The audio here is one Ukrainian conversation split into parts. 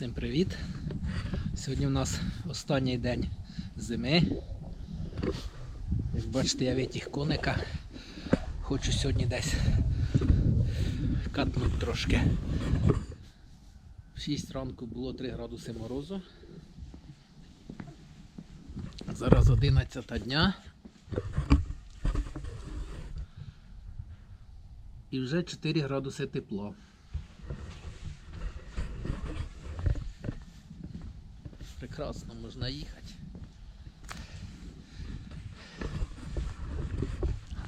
Всім привіт! Сьогодні у нас останній день зими. Як бачите, я витяг коника. Хочу сьогодні десь катнути трошки. В 6 ранку було 3 градуси морозу. Зараз 11 дня. І вже 4 градуси тепло. Прекрасно можна їхати.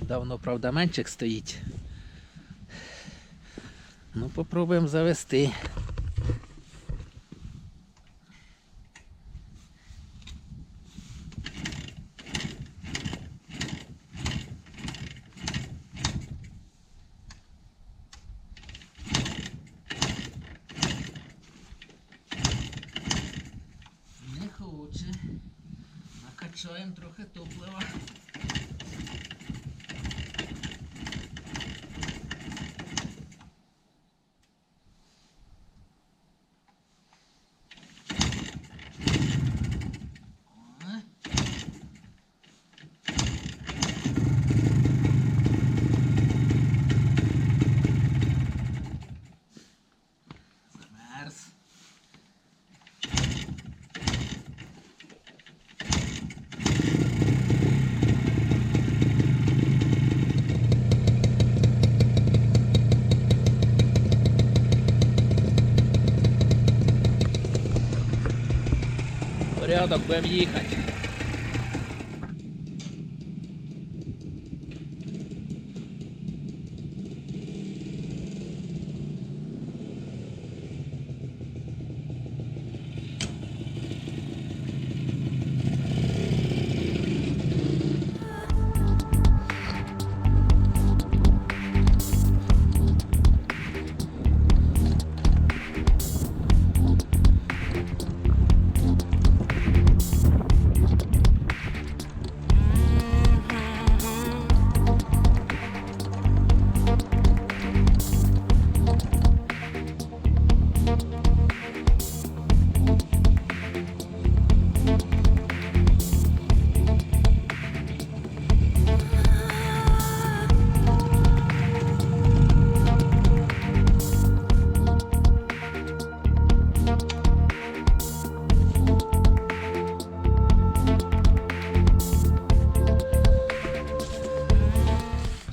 Давно, правда, менчик стоїть. Ну, попробуємо завести. Порядок, будемо їхати.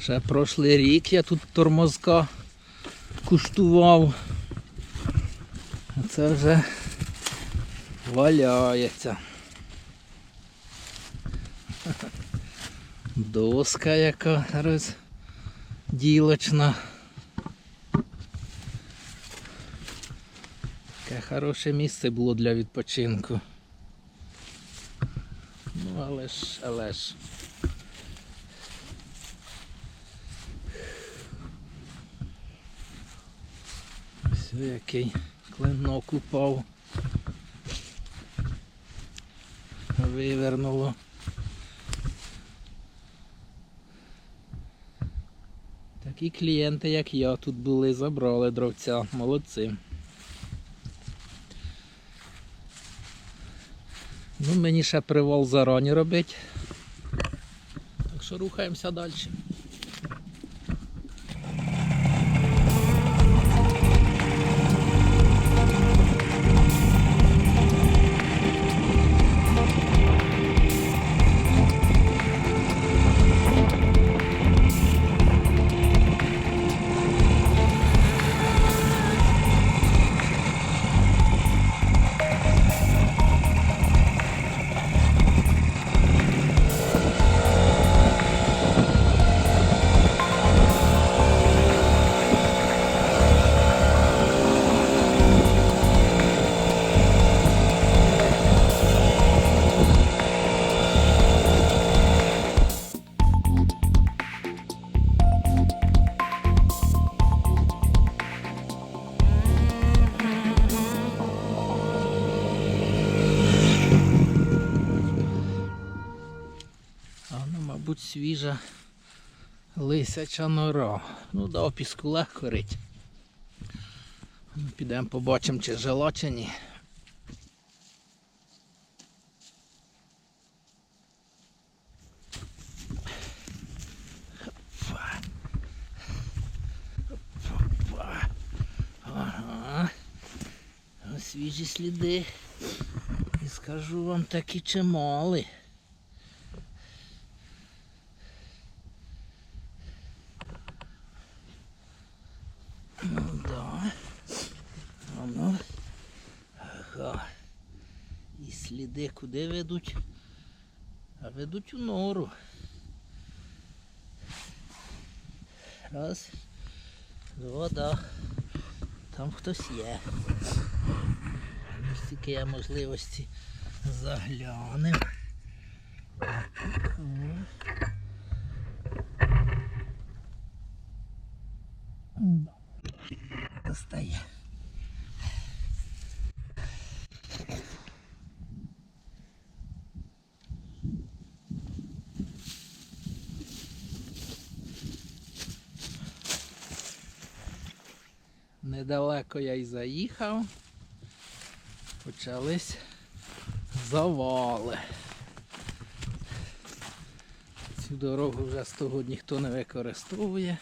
Ще прошлий рік я тут тормозка куштував. А це вже валяється. Доска яка розділочна. Таке хороше місце було для відпочинку. Ну але ж, але ж. Який клинок упав. Вивернуло. Такі клієнти, як я, тут були, забрали дровця. Молодці. Ну, мені ще привал зарані робити. Так що рухаємося далі. лисяча норо, Ну, да, опіску легко горить. Ну, підемо побачимо, чи жило, чи ні. Свіжі сліди і скажу вам такі чимали. Сліди куди ведуть? А ведуть у нору. Раз. Два, да. Там хтось є. Стільки є можливості заглянемо. М. Достає. Недалеко я й заїхав. Почались завали. Цю дорогу вже з того ніхто не використовує.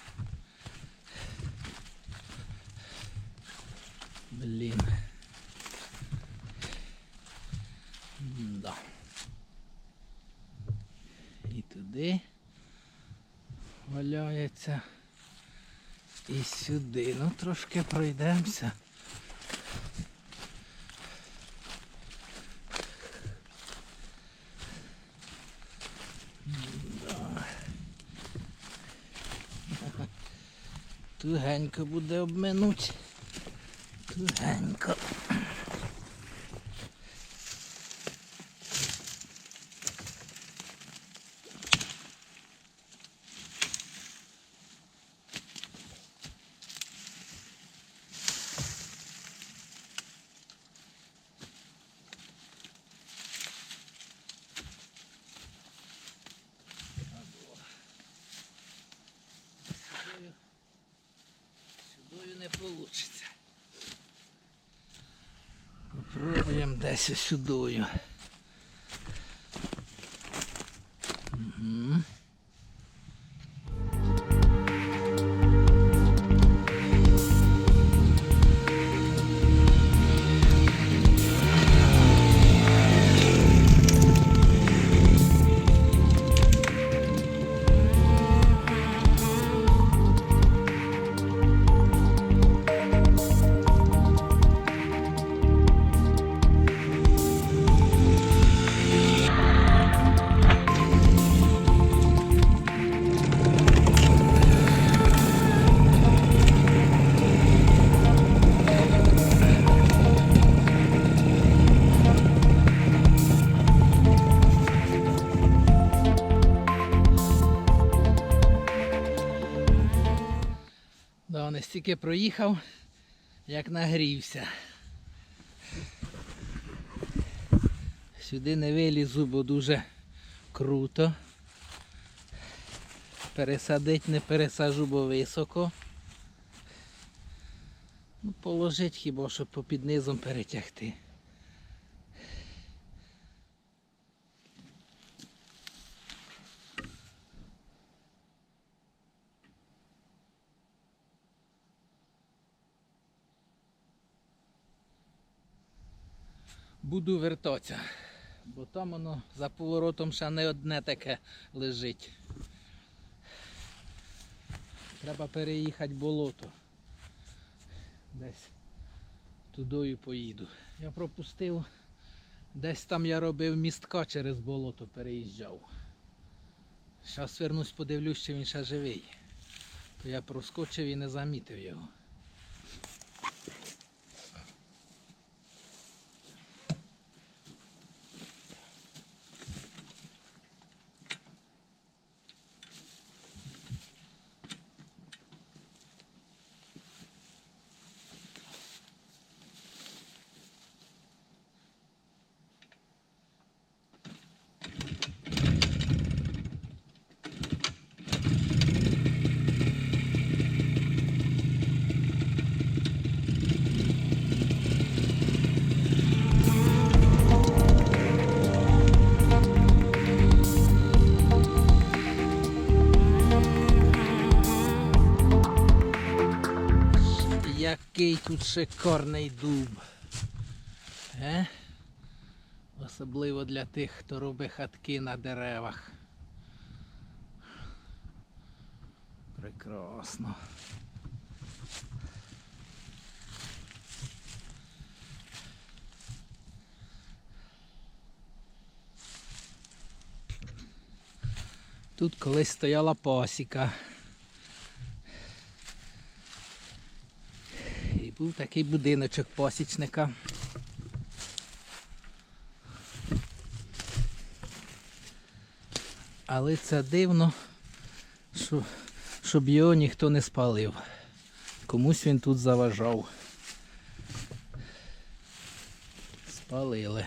Блін. Да. І туди валяється. І сюди. Ну трошки пройдемося. Тугенько буде обминуть. Тугенько. Попробуємо десь Не стільки проїхав, як нагрівся. Сюди не вилізу, бо дуже круто. Пересадить не пересажу, бо високо. Ну, положить хіба щоб попід низом перетягти. Буду вертатися, бо там воно за поворотом ще не одне таке лежить. Треба переїхати болото. Десь тудою поїду. Я пропустив. Десь там я робив містка через болото переїжджав. Зараз вернусь, подивлюсь, чи він ще живий. То я проскочив і не замітив його. Який тут шикарний дуб. Е? Особливо для тих, хто робить хатки на деревах. Прекрасно. Тут колись стояла пасіка. Був такий будиночок пасічника. Але це дивно, що, щоб його ніхто не спалив. Комусь він тут заважав. Спалили.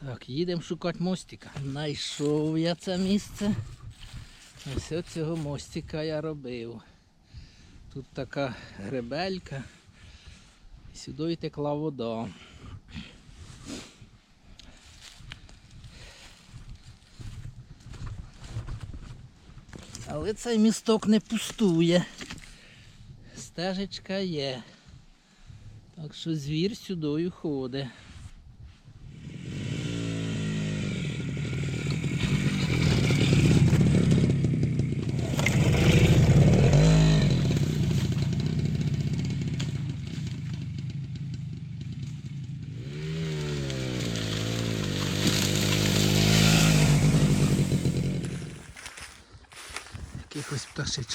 Так, їдемо шукати мостика. Найшов я це місце. Ось цього мостика я робив. Тут така гребелька. Сюди текла вода. Але цей місток не пустує. Стежечка є. Так що звір сюди ходить.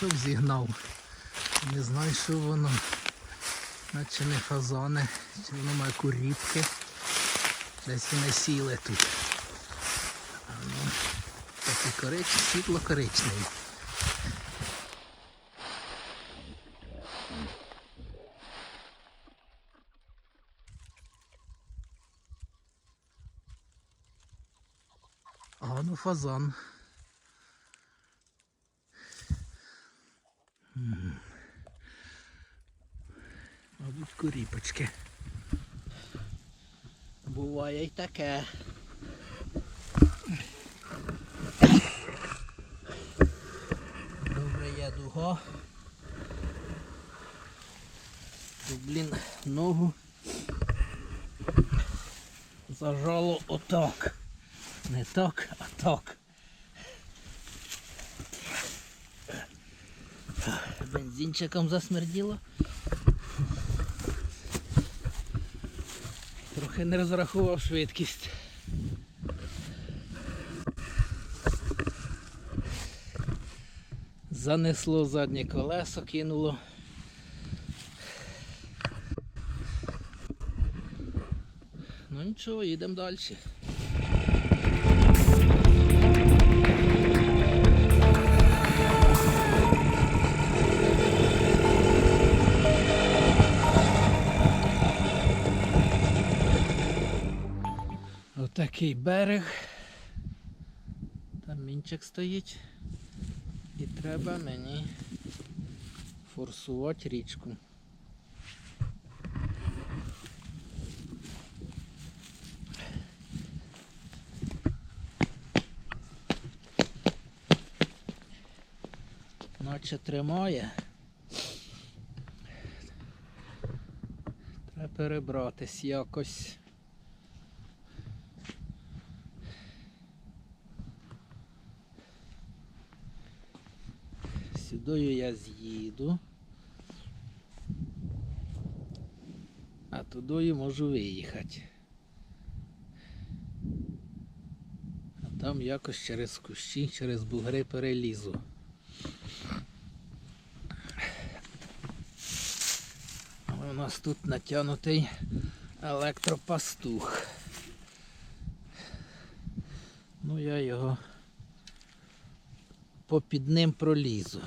Якихось зігнав. Не знаю, що воно. Наче не фазани, чи воно має куріпки. Десь вони сіли тут. Ну, такий корич, світло коричневий. А ну фазан. Мабуть, куріпочки. Буває й таке. Добре є. Тут, блін, ногу зажало отак. Не так, а так. Бензинчиком засмерділо. Трохи не розрахував швидкість. Занесло заднє колесо, кинуло. Ну нічого, їдемо далі. Отакий берег. Там мінчик стоїть. І треба мені форсувати річку. Наче тримає. Треба перебратись якось. Сюдою я з'їду. А тудою можу виїхати. А там якось через кущі, через бугри перелізу. У нас тут натягнутий електропастух. Ну я його попід ним пролізу.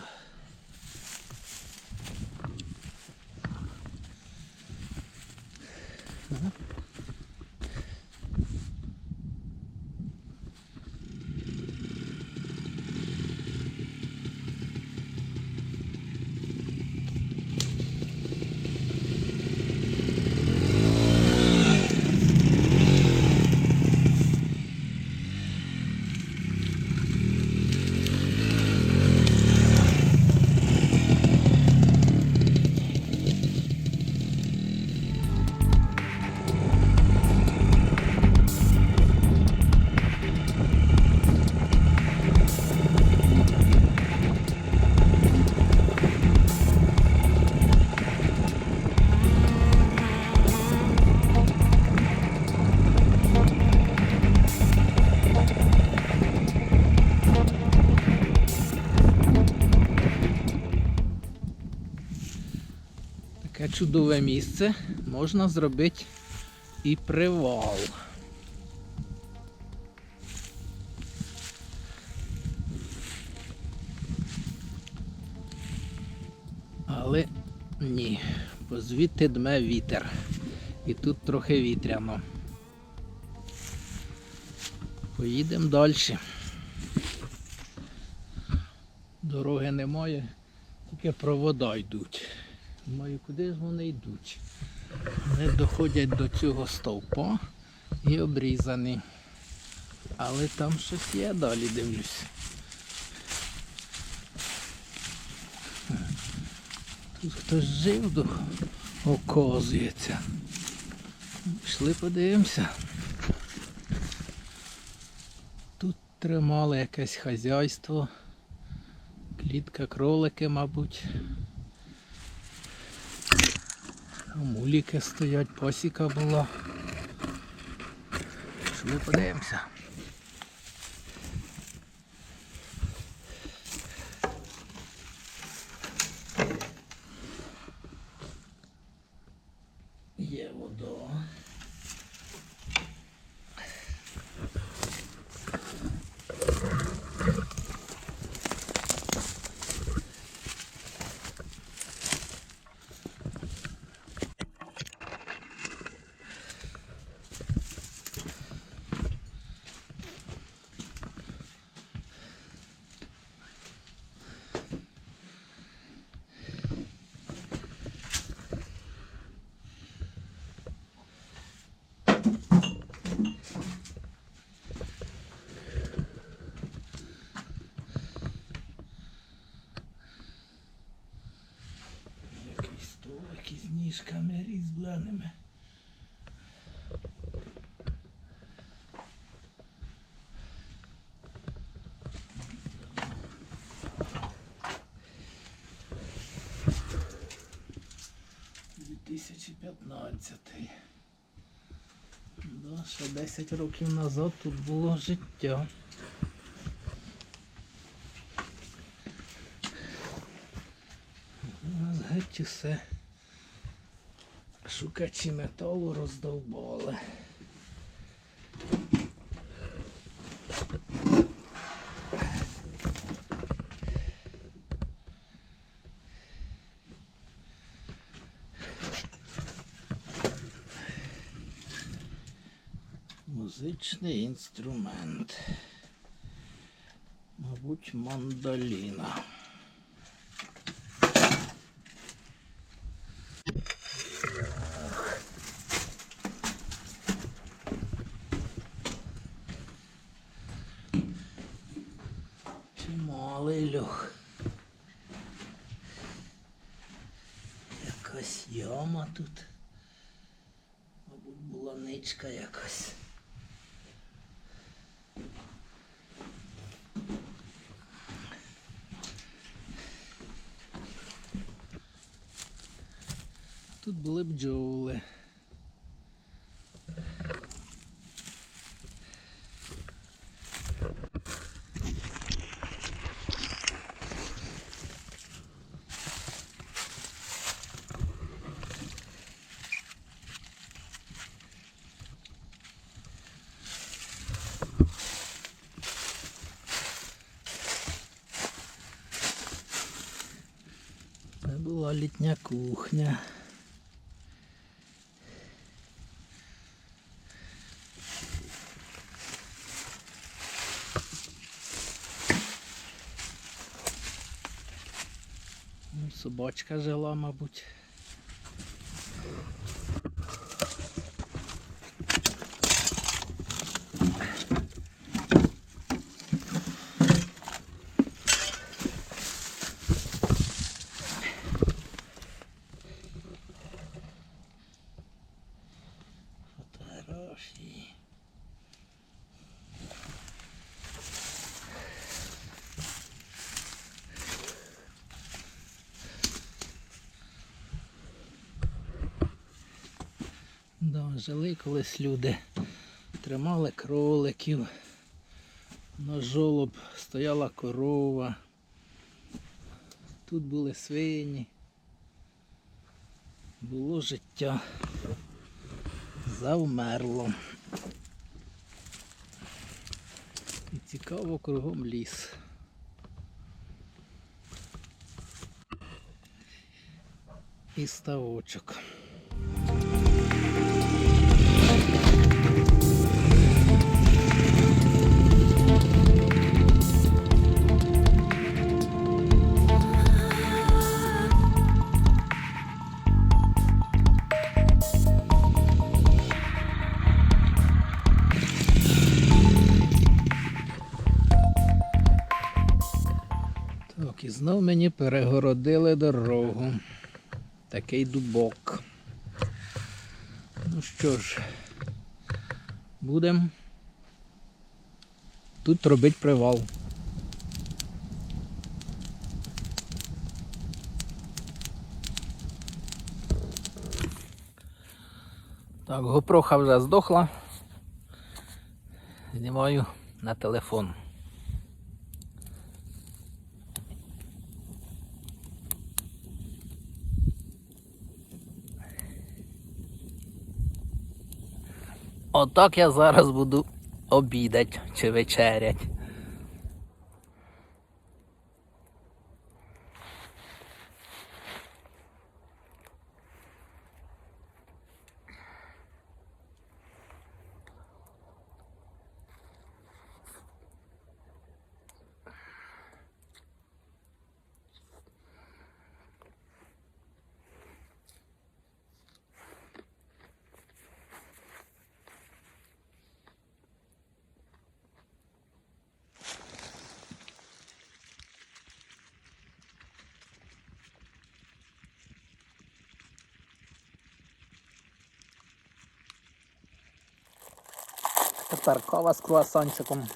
Чудове місце можна зробити і привал. Але ні, бо звідти дме вітер. І тут трохи вітряно. Поїдемо далі. Дороги немає, тільки провода йдуть. Думаю, куди ж вони йдуть? Вони доходять до цього стовпа і обрізані. Але там щось є, далі дивлюсь. Тут хтось жив, оказується. Пішли подивимося. Тут тримали якесь хазяйство. Клітка кролики, мабуть. Муліки стоять, пасіка була. Пішли подивимося. 2015. Да, ну, ще 10 років назад тут було життя. У нас геть усе. Шукачі металу роздовбали. Музичний інструмент. Мабуть, мандоліна. Тут були бджоли. Це була літня кухня. Ну, Собачка жила, мабуть. Фотографії. Да, жили колись люди, тримали кроликів, на жолоб стояла корова, тут були свині. Було життя. Завмерло. І цікаво кругом ліс. І ставочок. Так, і знов мені перегородили дорогу. Такий дубок. Ну що ж, будемо тут робити привал. Так, гопроха вже здохла. Знімаю на телефон. Отак я зараз буду обідать чи вечерять. Тепер кава з круасанчиком.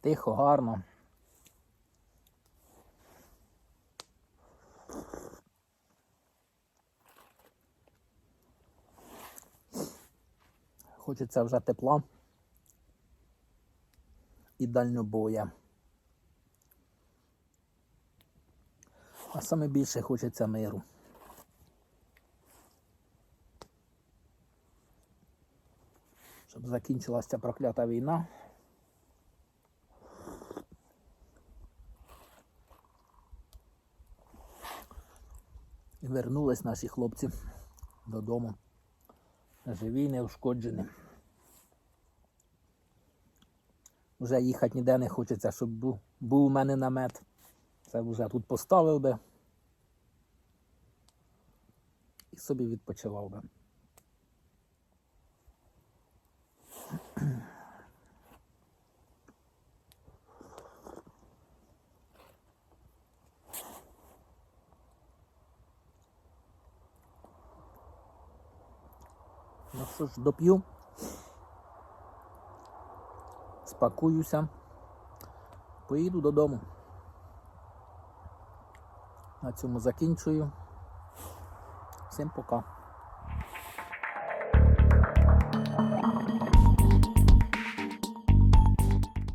Тихо, гарно. Хочеться вже тепла і дальнобоя. А саме більше хочеться миру. Щоб закінчилася проклята війна. І вернулись наші хлопці додому. Живі неушкоджені. Вже їхати ніде не хочеться, щоб був у мене намет. Це вже тут поставив би. І собі відпочивав би. Ну що ж, доп'ю. Спакуюся. Поїду додому. На цьому закінчую. Всім пока.